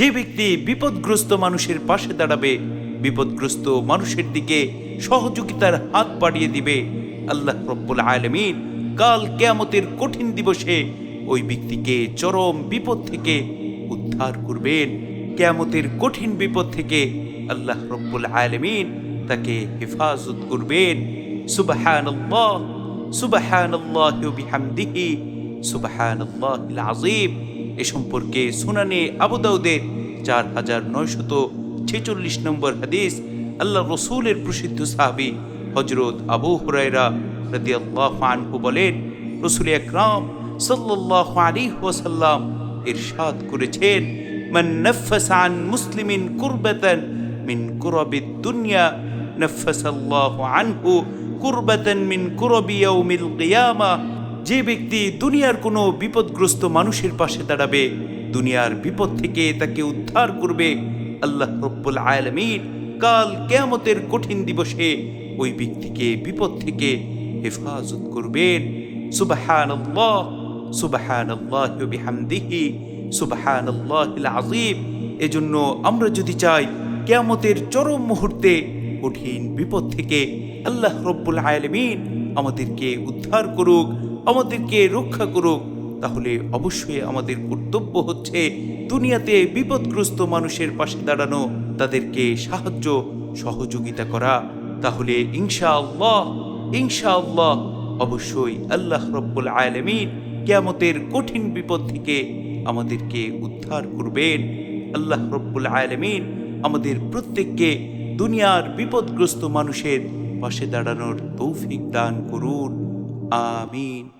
যে ব্যক্তি বিপদগ্রস্ত মানুষের পাশে দাঁড়াবে, বিপদগ্রস্ত মানুষের দিকে সহযোগিতার হাত বাড়িয়ে দিবে আল্লাহ রব্বুল আলমিন। কাল কেয়ামতের কঠিন দিবসে ওই ব্যক্তিকে চরম বিপদ থেকে উদ্ধার করবেন। কেয়ামতের কঠিন বিপদ থেকে আল্লাহ রব্বুল আলমিন তাকে হেফাজত করবেন। সুবাহান সুবাহান বিহামদিহি সুবাহান আজিম এ সম্পর্কে সুনানে আবুদাউদের চার হাজার নয়শত ছেচল্লিশ নম্বর হাদিস আল্লাহ রসুলের প্রসিদ্ধ সাহাবি হজরত আবু হুরাইরা রাদিয়াল্লাহু আনহু বলেন, রসুল আকরাম সাল্লাল্লাহু আলাইহি ওয়াসাল্লাম ইরশাদ করেছেন, মান নাফাসা মুসলিমিন কুরবাতান মিন কুরাবিদ দুনিয়া নাফাসাল্লাহু আনহু কুরবাতান মিন কুরাবি ইয়াউমিল কিয়ামা যে ব্যক্তি দুনিয়ার কোনো বিপদগ্রস্ত মানুষের পাশে দাঁড়াবে, দুনিয়ার বিপদ থেকে তাকে উদ্ধার করবে আল্লাহ রব্বুল আলমিন। কাল কেয়ামতের কঠিন দিবসে ওই ব্যক্তিকে বিপদ থেকে হেফাজত করবেন। সুবাহান আল্লাহ সুবাহান আজিম এজন্য আমরা যদি চাই কেয়ামতের চরম মুহূর্তে কঠিন বিপদ থেকে আল্লাহ রব্বুল আলমিন আমাদেরকে উদ্ধার করুক আমাদেরকে রক্ষা করুক, তাহলে অবশ্যই আমাদের কর্তব্য হচ্ছে দুনিয়াতে বিপদগ্রস্ত মানুষের পাশে দাঁড়ানো, তাদেরকে সাহায্য, সহযোগিতা করা। তাহলে ইনশাআল্লাহ ইনশাআল্লাহ অবশ্যই আল্লাহ রব্বুল আলমিন কেয়ামতের কঠিন বিপদ থেকে আমাদেরকে উদ্ধার করবেন। আল্লাহ রব্বুল আলমিন আমাদের প্রত্যেককে দুনিয়ার বিপদগ্রস্ত মানুষের পাশে দাঁড়ানোর তৌফিক দান করুন। Amin.